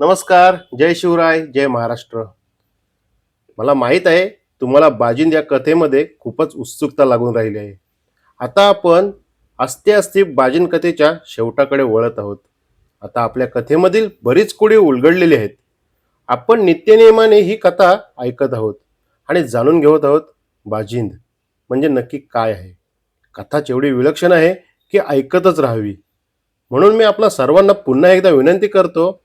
नमस्कार जय शिवराय जय महाराष्ट्र. मला माहीत आहे तुम्हाला बाजिंद या कथेमध्ये खूपच उत्सुकता लागून राहिली आहे. आता आपण अस्ते अस्ति बाजिंद कथेच्या शेवटाकडे वळत आहोत. आता आपल्या कथेमधील बरीच कुडी उलगडलेली आहेत. आपण नित्यनियमाने ही कथा ऐकत आहोत आणि जाणून घेत आहोत बाजिंद म्हणजे नक्की काय आहे. कथाच एवढी विलक्षण आहे की ऐकतच राहावी. म्हणून मी आपला सर्वांना पुन्हा एकदा विनंती करतो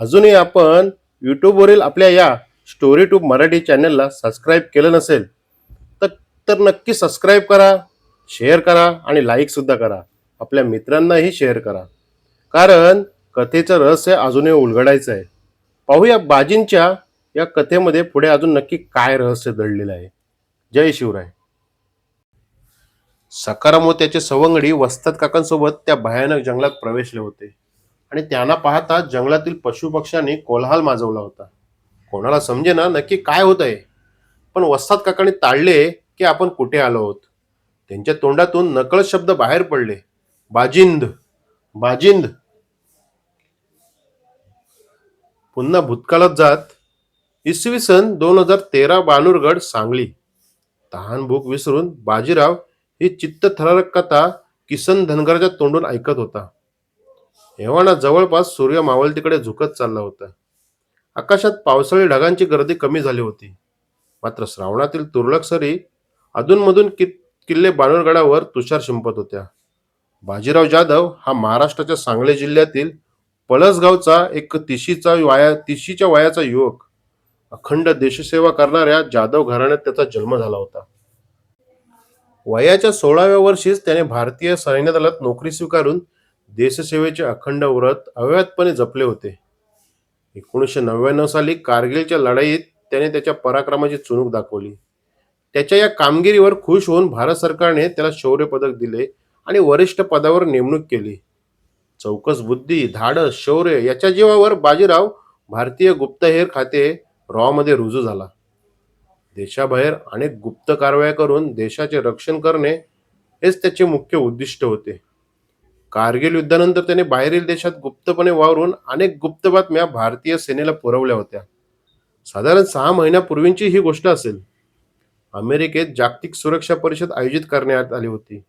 अजूनही आपण यूट्यूबवरील आपल्या या स्टोरी ट्यूब मराठी चॅनलला सबस्क्राईब केलं नसेल तर तर नक्की सबस्क्राईब करा शेअर करा आणि लाईकसुद्धा करा. आपल्या मित्रांनाही शेअर करा. कारण कथेचं रहस्य अजूनही उलगडायचं आहे. पाहूया बाजींच्या या कथेमध्ये पुढे अजून नक्की काय रहस्य दडलेलं आहे. जय शिवराय. सकाराम व त्याचे सवंगडी वस्तात काकांसोबत त्या भयानक जंगलात प्रवेशले होते. आणि त्यांना पाहता जंगलातील पशुपक्ष्यांनी कोल्हाल माजवला होता. कोणाला समजेना नक्की काय होत आहे पण वस्ताद काकांनी ताळले की आपण कुठे आलो आहोत? त्यांच्या तोंडातून नकळत शब्द बाहेर पडले. बाजिंद बाजिंद. पुन्हा भूतकाळात जात इसवी सन दोन हजार तेरा बानूरगड सांगली. तहान भूक विसरून बाजीराव ही चित्त थरारक कथा किसन धनगरच्या तोंडून ऐकत होता. एव्हाना जवळपास सूर्य मावळतीकडे झुकत चालला होता. आकाशात पावसाळी ढगांची गर्दी कमी झाली होती. मात्र श्रावणातील तुरळक सरी अधूनमधून कि किल्ले बाणूरगडावर तुषार शिंपत होत्या. बाजीराव जाधव हा महाराष्ट्राच्या सांगली जिल्ह्यातील पळसगावचा एक तिशीचा वाया तिशीच्या वयाचा युवक. अखंड देशसेवा करणाऱ्या जाधव घराण्यात त्याचा जन्म झाला होता. वयाच्या सोळाव्या वर्षीच त्याने भारतीय सैन्य दलात नोकरी स्वीकारून देशसेवेचे अखंड व्रत अव्याहतपणे जपले होते. एकोणीसशे नव्याण्णव साली कारगिलच्या लढाईत त्याने त्याच्या पराक्रमाची चुणूक दाखवली. त्याच्या या कामगिरीवर खुश होऊन भारत सरकारने त्याला शौर्य पदक दिले आणि वरिष्ठ पदावर नेमणूक केली. चौकस बुद्धी धाडस शौर्य याच्या जीवावर बाजीराव भारतीय गुप्तहेर खाते रॉमध्ये रुजू झाला. देशाबाहेर अनेक गुप्त कारवाया करून देशाचे रक्षण करणे हेच त्याचे मुख्य उद्दिष्ट होते. कारगिल युद्धानंतर त्याने बाहेरील देशात गुप्तपणे वावरून अनेक गुप्त बातम्या भारतीय सेनेला पुरवल्या होत्या. साधारण सहा महिन्यापूर्वींची ही गोष्ट असेल. अमेरिकेत जागतिक सुरक्षा परिषद आयोजित करण्यात आली होती.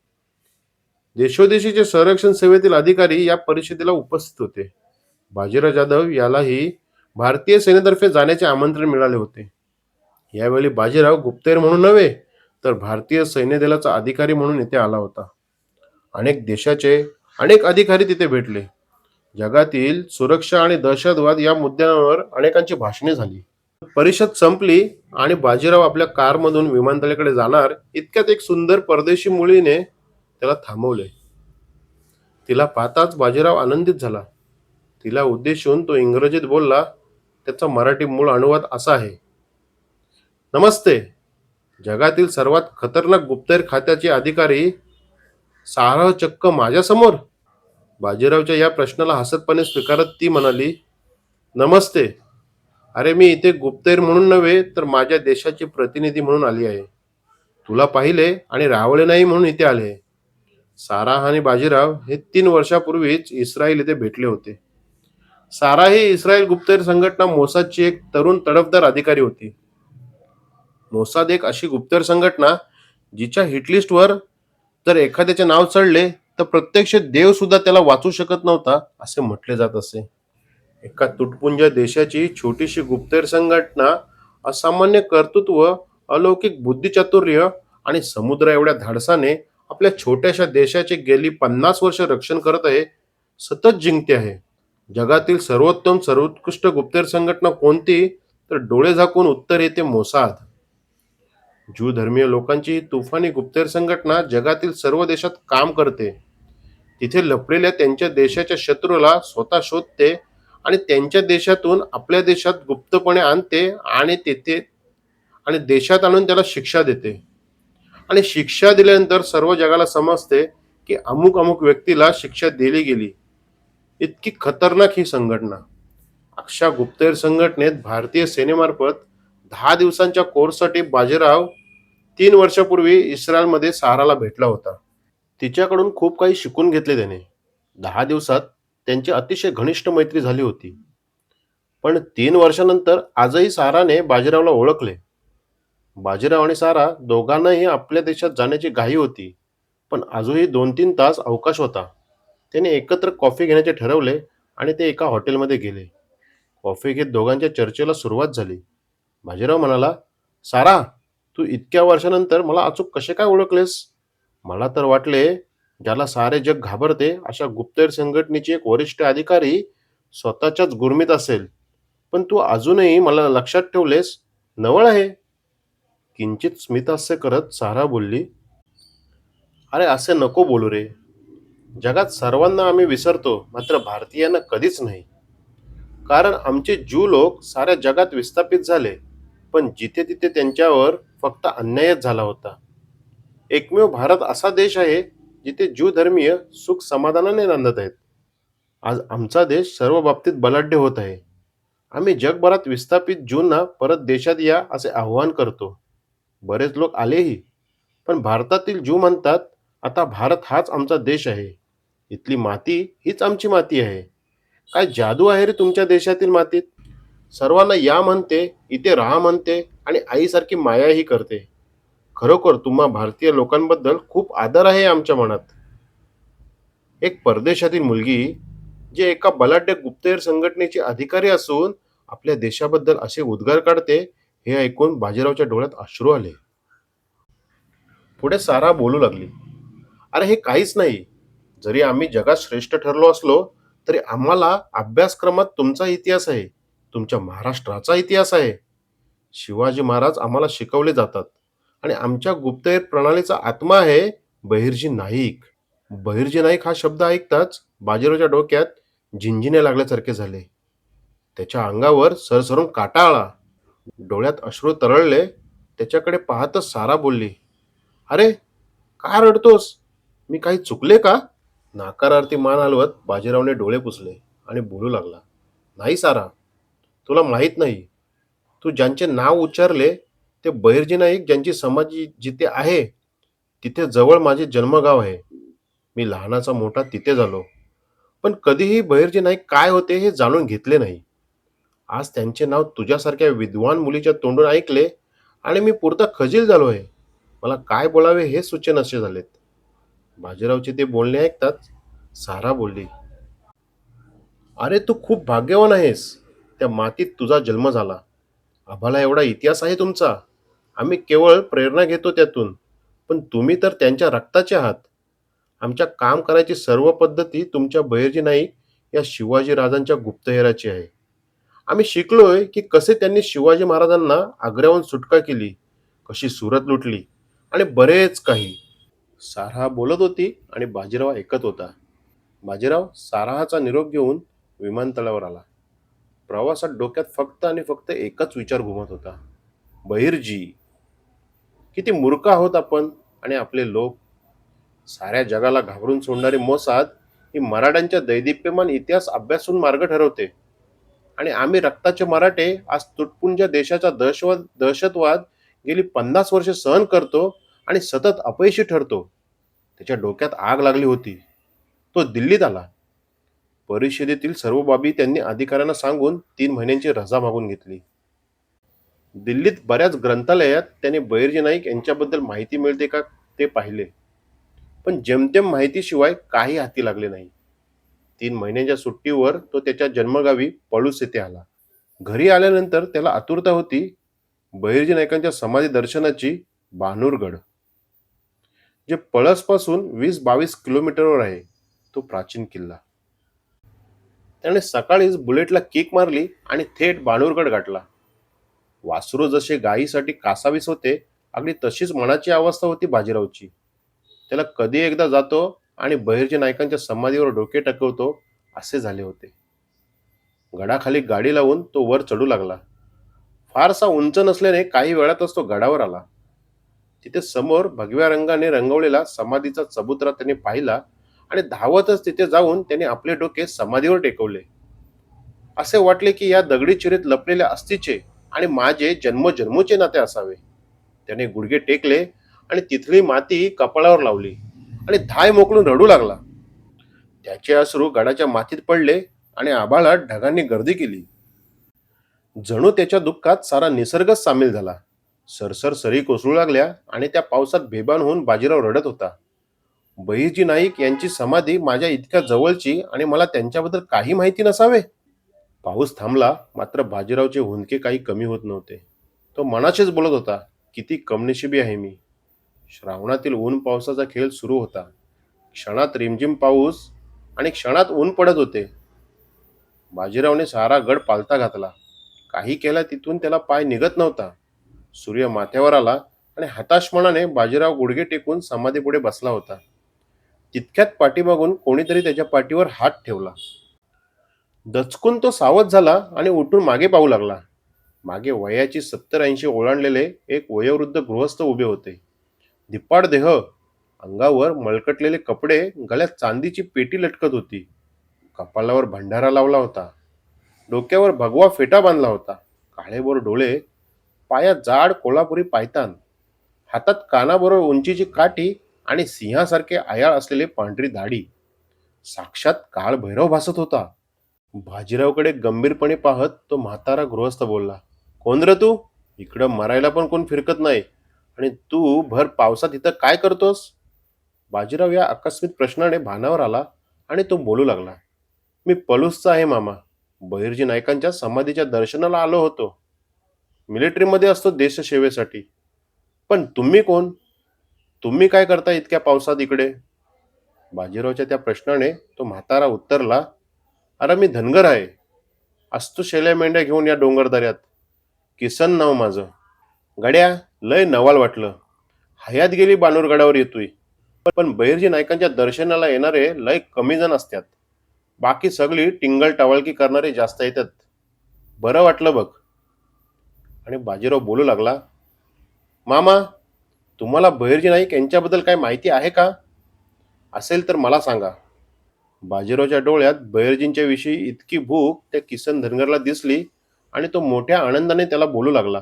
देशोदेशीचे संरक्षण सेवेतील अधिकारी या परिषदेला उपस्थित होते. बाजीराव जाधव यालाही भारतीय सेनेतर्फे जाण्याचे आमंत्रण मिळाले होते. यावेळी बाजीराव गुप्तेर म्हणून नव्हे तर भारतीय सैन्य दलाचा अधिकारी म्हणून इथे आला होता. अनेक देशाचे अनेक अधिकारी तिथे भेटले. जगातील सुरक्षा आणि दहशतवाद या मुद्द्यांवर अनेकांची भाषणे झाली. परिषद संपली आणि बाजीराव आपल्या कारमधून विमानतळाकडे जाणार इतक्यात एक सुंदर परदेशी मुलीने त्याला थांबवले. तिला पाहताच बाजीराव आनंदित झाला. तिला उद्देशून तो इंग्रजीत बोलला त्याचा मराठी मूळ अनुवाद असा आहे. नमस्ते. जगातील सर्वात खतरनाक गुप्तहेर खात्याचे अधिकारी सारा चक्क माझ्यासमोर बाजीरावच्या या प्रश्नाला हसतपणे स्वीकारत ती म्हणाली नमस्ते. अरे मी इथे गुप्तेर म्हणून नव्हे तर माझ्या देशाची प्रतिनिधी म्हणून आली आहे. तुला पाहिले आणि रावळे नाही म्हणून इथे आले. सारा आणि बाजीराव हे तीन वर्षापूर्वीच इस्रायल इथे भेटले होते. सारा ही इस्रायल गुप्तहेर संघटना मोसादची एक तरुण तडफदार अधिकारी होती. मोसाद एक अशी गुप्तहेर संघटना जिच्या हिटलिस्टवर जर एखाद्याचे नाव चढले तर प्रत्यक्ष देव सुद्धा त्याला वाचू शकत नव्हता असे म्हटले जात असे. एका तुटपुंज देशाची छोटीशी गुप्तहेर संघटना असामान्य कर्तृत्व अलौकिक बुद्धिचातुर्य आणि समुद्र एवढ्या धाडसाने आपल्या छोट्याशा देशाचे गेली पन्नास वर्ष रक्षण करत आहे सतत जिंकते आहे. जगातील सर्वोत्तम सर्वोत्कृष्ट गुप्तहेर संघटना कोणती? तर डोळे झाकून उत्तर येते मोसाद. ज्यू धर्मीय लोकांची तुफानी गुप्तेर संघटना जगातील सर्व देशात काम करते. तिथे लपलेल्या त्यांच्या देशाच्या शत्रूला स्वतः शोधते आणि त्यांच्या देशातून आपल्या देशात गुप्तपणे आणते आणि तेथे आणि देशात आणून त्याला शिक्षा देते. आणि शिक्षा दिल्यानंतर सर्व जगाला समजते की अमुक अमुक व्यक्तीला शिक्षा दिली गेली. इतकी खतरनाक ही संघटना. अक्षा गुप्तेर संघटनेत भारतीय सेनेमार्फत दहा दिवसांच्या कोर्ससाठी बाजीराव तीन वर्षापूर्वी इस्रायलमध्ये सहाराला भेटला होता. तिच्याकडून खूप काही शिकून घेतले त्याने. दहा दिवसात त्यांची अतिशय घनिष्ठ मैत्री झाली होती. पण तीन वर्षानंतर आजही साराने बाजीरावला ओळखले. बाजीराव आणि सारा दोघांनाही आपल्या देशात जाण्याची घाई होती पण अजूनही दोन तीन तास अवकाश होता. त्याने एकत्र कॉफी घेण्याचे ठरवले आणि ते एका हॉटेलमध्ये गेले. कॉफी घेत दोघांच्या चर्चेला सुरुवात झाली. बाजीराव म्हणाला सारा तू इतक्या वर्षानंतर मला अचूक कसे काय ओळखलेस? मला तर वाटले ज्याला सारे जग घाबरते अशा गुप्तहेर संघटनेची एक वरिष्ठ अधिकारी स्वतःच्याच गुरमीत असेल. पण तू अजूनही मला लक्षात ठेवलेस नवळ आहे. किंचित स्मितहास्य करत सारा बोलली अरे असे नको बोलू रे. जगात सर्वांना आम्ही विसरतो मात्र भारतीयांना कधीच नाही. कारण आमचे ज्यू लोक साऱ्या जगात विस्थापित झाले. पण जिथे तिथे त्यांच्यावर फक्त अन्यायच झाला होता. एकमेव भारत असा देश आहे जिथे ज्यू धर्मीय सुख समाधानाने नांदत आहेत. आज आमचा देश सर्व बाबतीत बलाढ्य होत आहे. आम्ही जगभरात विस्थापित ज्यूंना परत देशात या असे आव्हान करतो. बरेच लोक आलेही पण भारतातील ज्यू म्हणतात आता भारत हाच आमचा देश आहे. इथली माती हीच आमची माती आहे. काय जादू आहे रे तुमच्या देशातील मातीत? सर्वांना या म्हणते इथे राहा म्हणते आणि आईसारखी मायाही करते. खरोखर तुम्हा भारतीय लोकांबद्दल खूप आदर आहे आमच्या मनात. एक परदेशातील मुलगी जे एका बलाढ्य गुप्तहेर संघटनेची अधिकारी असून आपल्या देशाबद्दल असे उद्गार काढते हे ऐकून बाजीरावच्या डोळ्यात अश्रू आले. पुढे सारा बोलू लागली. अरे हे काहीच नाही. जरी आम्ही जगात श्रेष्ठ ठरलो असलो तरी आम्हाला अभ्यासक्रमात तुमचा इतिहास आहे. तुमच्या महाराष्ट्राचा इतिहास आहे. शिवाजी महाराज आम्हाला शिकवले जातात. आणि आमच्या गुप्तहेर प्रणालीचा आत्मा आहे बहिर्जी नाईक. बहिर्जी नाईक हा शब्द ऐकताच बाजीरावच्या डोक्यात झिंझिने लागल्यासारखे झाले. त्याच्या अंगावर सरसरून काटा आला. डोळ्यात अश्रू तरळले. त्याच्याकडे पाहतच सारा बोलली अरे का रडतोस? मी काही चुकले का? नाकारार्थी मान हलवत बाजीरावने डोळे पुसले आणि बोलू लागला नाही सारा तुला माहीत नाही. तू ज्यांचे नाव उच्चारले ते बहिर्जी नाईक ज्यांची समाधी जिथे आहे तिथे जवळ माझे जन्मगाव आहे. मी लहानाचा मोठा तिथे झालो. पण कधीही बहिर्जी नाईक काय होते हे जाणून घेतले नाही. आज त्यांचे नाव तुझ्यासारख्या विद्वान मुलीच्या तोंडून ऐकले आणि मी पुरता खजील झालो आहे. मला काय बोलावे हे सूचन असे झालेत. बाजीरावचे ते बोलणे ऐकताच सारा बोलली. अरे तू खूप भाग्यवान आहेस. त्या मातीत तुझा जन्म झाला. आम्हाला एवढा इतिहास आहे तुमचा. आम्ही केवळ प्रेरणा घेतो त्यातून. पण तुम्ही तर त्यांच्या रक्ताचे आहात. आमच्या काम करायची सर्व पद्धती तुमच्या बहिर्जी नाईक या शिवाजी राजांच्या गुप्तहेराची आहे. आम्ही शिकलोय की कसे त्यांनी शिवाजी महाराजांना आग्र्याहून सुटका केली कशी सुरत लुटली आणि बरेच काही. सारा बोलत होती आणि बाजीराव ऐकत होता. बाजीराव साराहाचा निरोप घेऊन विमानतळावर आला. प्रवासात डोक्यात फक्त आणि फक्त एकच विचार घुमत होता. बहिर्जी किती मूर्ख आहोत आपण आणि आपले लोक. साऱ्या जगाला घाबरून सोडणारी मोसाद ही मराठ्यांच्या दैदिप्यमान इतिहास अभ्यासून मार्ग ठरवते. आणि आम्ही रक्ताचे मराठे आज तुटपुंज देशाचा दहशतवाद दहशतवाद गेली पन्नास वर्षे सहन करतो आणि सतत अपयशी ठरतो. त्याच्या डोक्यात आग लागली होती. तो दिल्लीत आला. परिषदेतील सर्व बाबी त्यांनी अधिकाऱ्यांना सांगून तीन महिन्यांची रजा मागून घेतली. दिल्लीत बऱ्याच ग्रंथालयात त्याने बहिर्जी नाईक यांच्याबद्दल माहिती मिळते का ते पाहिले. पण जेमतेम माहितीशिवाय काही हाती लागले नाही. तीन महिन्यांच्या सुट्टीवर तो त्याच्या जन्मगावी पळूस येथे आला. घरी आल्यानंतर त्याला आतुरता होती बहिर्जी नायकांच्या समाधी दर्शनाची बानूरगड जे पळसपासून वीस बावीस किलोमीटरवर आहे तो प्राचीन किल्ला. त्याने सकाळीच बुलेटला किक मारली आणि थेट बाणूरगड गाठला. वासरू जसे गायीसाठी कासावीस होते अगदी तशीच मनाची अवस्था होती बाजीरावची. त्याला कधी एकदा जातो आणि बहिर्जी नायकांच्या समाधीवर डोके टकवतो असे झाले होते. गडाखाली गाडी लावून तो वर चढू लागला. फारसा उंच नसल्याने काही वेळातच तो गडावर आला. तिथे समोर भगव्या रंगाने रंगवलेला समाधीचा चबुतरा त्याने पाहिला आणि धावतच तिथे जाऊन त्याने आपले डोके समाधीवर टेकवले. असे वाटले की या दगडी चिरीत लपलेल्या अस्थिचे आणि माझे जन्मजन्मोचे नाते असावे. त्याने गुडघे टेकले आणि तिथली माती कपाळावर लावली आणि धाय मोकळून रडू लागला. त्याचे अश्रू गडाच्या मातीत पडले आणि आभाळात ढगांनी गर्दी केली. जणू त्याच्या दुःखात सारा निसर्गच सामील झाला. सरसर सरी कोसळू लागल्या आणि त्या पावसात बेभान होऊन बाजीराव रडत होता. बहिर्जी नाईक यांची समाधी माझ्या इतक्या जवळची आणि मला त्यांच्याबद्दल काही माहिती नसावे? पाऊस थांबला मात्र बाजीरावचे हुंदके काही कमी होत नव्हते. तो मनाशीच बोलत होता किती कमनशिबी आहे मी. श्रावणातील ऊन पावसाचा खेळ सुरू होता. क्षणात रिमझिम पाऊस आणि क्षणात ऊन पडत होते. बाजीरावने सारा गड पालता घातला. काही केला तिथून त्याला पाय निघत नव्हता. सूर्य माथ्यावर आला आणि हताश मनाने बाजीराव गुडघे टेकून समाधीपुढे बसला होता. तितक्यात पाठीमागून कोणीतरी त्याच्या पाठीवर हात ठेवला. दचकून तो सावध झाला आणि उठून मागे पाहू लागला. मागे वयाची सत्तर ऐंशी ओलांडलेले एक वयोवृद्ध गृहस्थ उभे होते. धिप्पाड देह अंगावर मळकटलेले कपडे गळ्यात चांदीची पेटी लटकत होती. कपाळावर भंडारा लावला होता. डोक्यावर भगवा फेटा बांधला होता. काळेबोर डोळे पायात जाड कोल्हापुरी पायतान हातात कानाबरोबर उंचीची काठी आणि सिंहासारखे आयाळ असलेले पांढरी दाढी. साक्षात काळ भैरव भासत होता. बाजीरावकडे गंभीरपणे पाहत तो म्हातारा गृहस्थ बोलला कोण रे तू? इकडं मरायला पण कोण फिरकत नाही. आणि तू भर पावसात इथं काय करतोस? बाजीराव या आकस्मिक प्रश्नाने भानावर आला आणि तो बोलू लागला मी पलूसचा आहे मामा. बहिर्जी नायकांच्या समाधीच्या दर्शनाला आलो होतो. मिलिटरीमध्ये असतो देशसेवेसाठी. पण तुम्ही कोण? तुम्ही काय करता इतक्या पावसात इकडे? बाजीरावच्या त्या प्रश्नाने तो म्हातारा उत्तरला अरे मी धनगर आहे. असतो शेल्या मेंढ्या घेऊन या डोंगरदऱ्यात किसन नाव माझं. गड्या लय नवाल वाटलं. हयात गेली बानूरगडावर येतोय. पण बहिर्जी नायकांच्या दर्शनाला येणारे लय कमी जण असतात बाकी सगळी टिंगल टवाळकी करणारे जास्त येतात. बरं वाटलं बघ. आणि बाजीराव बोलू लागला मामा तुम्हाला बहिर्जी नाईक यांच्याबद्दल काय माहिती आहे का? असेल तर मला सांगा. बाजीरावच्या डोळ्यात बहिर्जींच्या विषयी इतकी भूक त्या किसन धनगरला दिसली आणि तो मोठ्या आनंदाने त्याला बोलू लागला.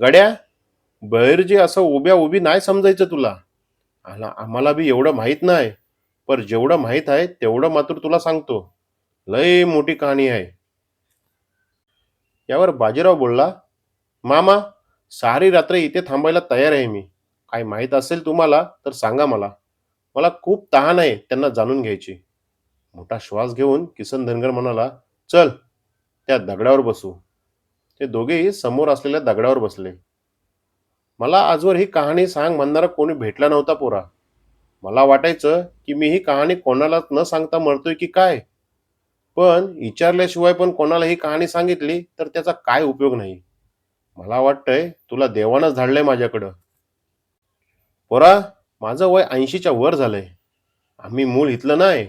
गड्या बहिर्जी असं उभ्या उभी नाही समजायचं तुला. आला आम्हाला बी एवढं माहीत नाही. पर जेवढं माहीत आहे तेवढं मात्र तुला सांगतो. लय मोठी कहाणी आहे. यावर बाजीराव बोलला मामा सारी रात्र इथे थांबायला तयार आहे मी. काय माहीत असेल तुम्हाला तर सांगा मला. मला खूप तहान आहे त्यांना जाणून घ्यायची. मोठा श्वास घेऊन किसन धनगर म्हणाला चल त्या दगडावर बसू. ते दोघेही समोर असलेल्या दगडावर बसले. मला आजवर ही कहाणी सांग म्हणणारा कोणी भेटला नव्हता पोरा. मला वाटायचं की मी ही कहाणी कोणालाच न सांगता मरतोय की काय? पण विचारल्याशिवाय पण कोणाला ही कहाणी सांगितली तर त्याचा काय उपयोग नाही? मला वाटतंय तुला देवानंच धाडलंय माझ्याकडं. पोरा माझं वय ऐंशीच्या वर झालंय. आम्ही मूळ इथलं नाही.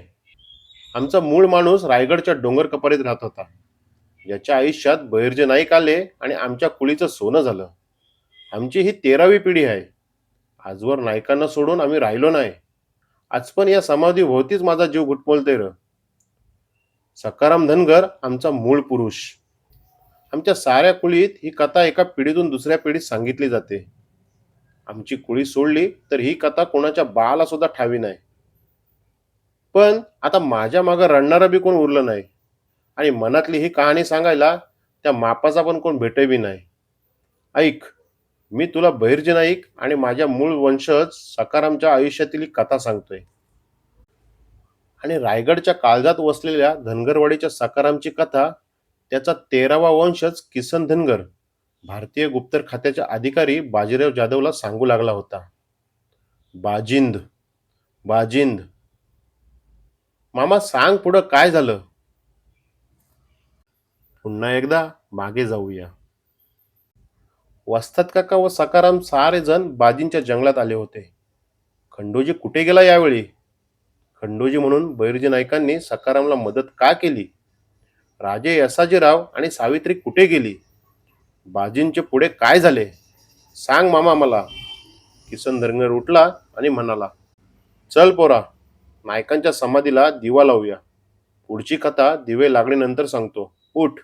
आमचा मूळ माणूस रायगडच्या डोंगर कपारीत राहत होता. याच्या आयुष्यात बहिर्जे नाईक आले आणि आमच्या कुळीचं सोनं झालं. आमची ही तेरावी पिढी आहे. आजवर नायकांना सोडून आम्ही राहिलो नाही. आज पण या समाधी भोवतीच माझा जीव घुटमोलते र. सकाराम धनगर आमचा मूळ पुरुष. आमच्या साऱ्या कुळीत ही कथा एका पिढीतून दुसऱ्या पिढीत सांगितली जाते. आमची कुळी सोडली तर ही कथा कोणाच्या बाळाला सुद्धा ठावी नाही. पण आता माझ्या मागं रडणारं बी कोण उरलं नाही. आणि मनातली ही कहाणी सांगायला त्या मापाचा पण कोण भेटही नाही. ऐक मी तुला बहिर्जी नाईक आणि माझ्या मूळ वंशज सकारामच्या आयुष्यातील कथा सांगतोय. आणि रायगडच्या काळजात वसलेल्या धनगरवाडीच्या सकारामची कथा त्याचा तेरावा वंशज किसन धनगर. भारतीय गुप्तर खात्याच्या अधिकारी बाजीराव जाधवला सांगू लागला होता. बाजिंद बाजिंद. मामा सांग पुढं काय झालं? पुन्हा एकदा मागे जाऊया. वस्तात काका व सकाराम सारे जण बाजींच्या जंगलात आले होते. खंडोजी कुठे गेला यावेळी? खंडोजी म्हणून बैरजी नायकांनी सकारामला मदत का केली? राजे यसाजीराव आणि सावित्री कुठे गेली? बाजींचे पुढे काय झाले? सांग मामा मला. किसन धरंगर उठला आणि म्हणाला चल पोरा नायकांच्या समाधीला दिवा लावूया. पुढची कथा दिवे लागल्यानंतर सांगतो. उठ.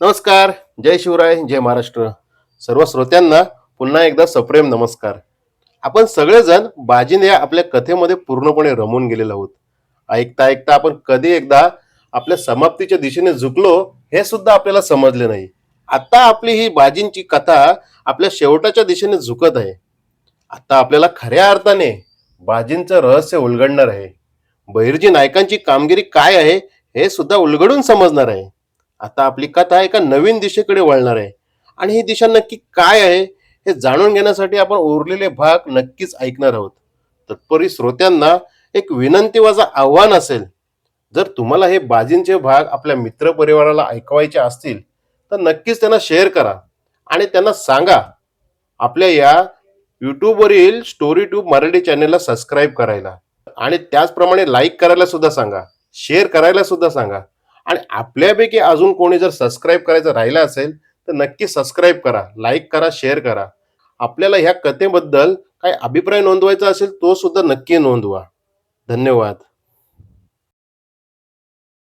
नमस्कार. जय शिवराय जय महाराष्ट्र. सर्व श्रोत्यांना पुन्हा एकदा सप्रेम नमस्कार. आपण सगळेजण बाजीने या आपल्या कथेमध्ये पूर्णपणे रमून गेलेलो आहोत. ऐकता ऐकता आपण कधी एकदा आपल्या समाप्तीच्या दिशेने झुकलो हे सुद्धा आपल्याला समजले नाही. आता आपली ही बाजींची कथा आपल्या शेवटाच्या दिशेने झुकत आहे. आता आपल्याला खऱ्या अर्थाने बाजींचं रहस्य उलगडणार आहे. बहिर्जी नायकांची कामगिरी काय आहे हे सुद्धा उलगडून समजणार आहे. आता आपली कथा एका नवीन दिशेकडे वळणार आहे. आणि ही दिशा नक्की काय आहे हे जाणून घेण्यासाठी आपण उरलेले भाग नक्कीच ऐकणार आहोत. तत्परी श्रोत्यांना एक विनंती आव्हान असेल जर तुम्हाला हे बाजींचे भाग आपल्या मित्रपरिवाराला ऐकवायचे असतील तर नक्कीच त्यांना शेअर करा आणि त्यांना सांगा. आपल्या या यूट्यूबवरील स्टोरी ट्यूब मराठी चॅनलला सबस्क्राईब करायला. आणि त्याचप्रमाणे लाईक करायला सुद्धा सांगा शेअर करायला सुद्धा सांगा. आणि आपल्यापैकी अजून कोणी जर सबस्क्राईब करायचं राहिलं असेल तर नक्की सबस्क्राईब करा लाईक करा शेअर करा. आपल्याला ह्या कथेबद्दल काय अभिप्राय नोंदवायचा असेल तो सुद्धा नक्की नोंदवा. धन्यवाद.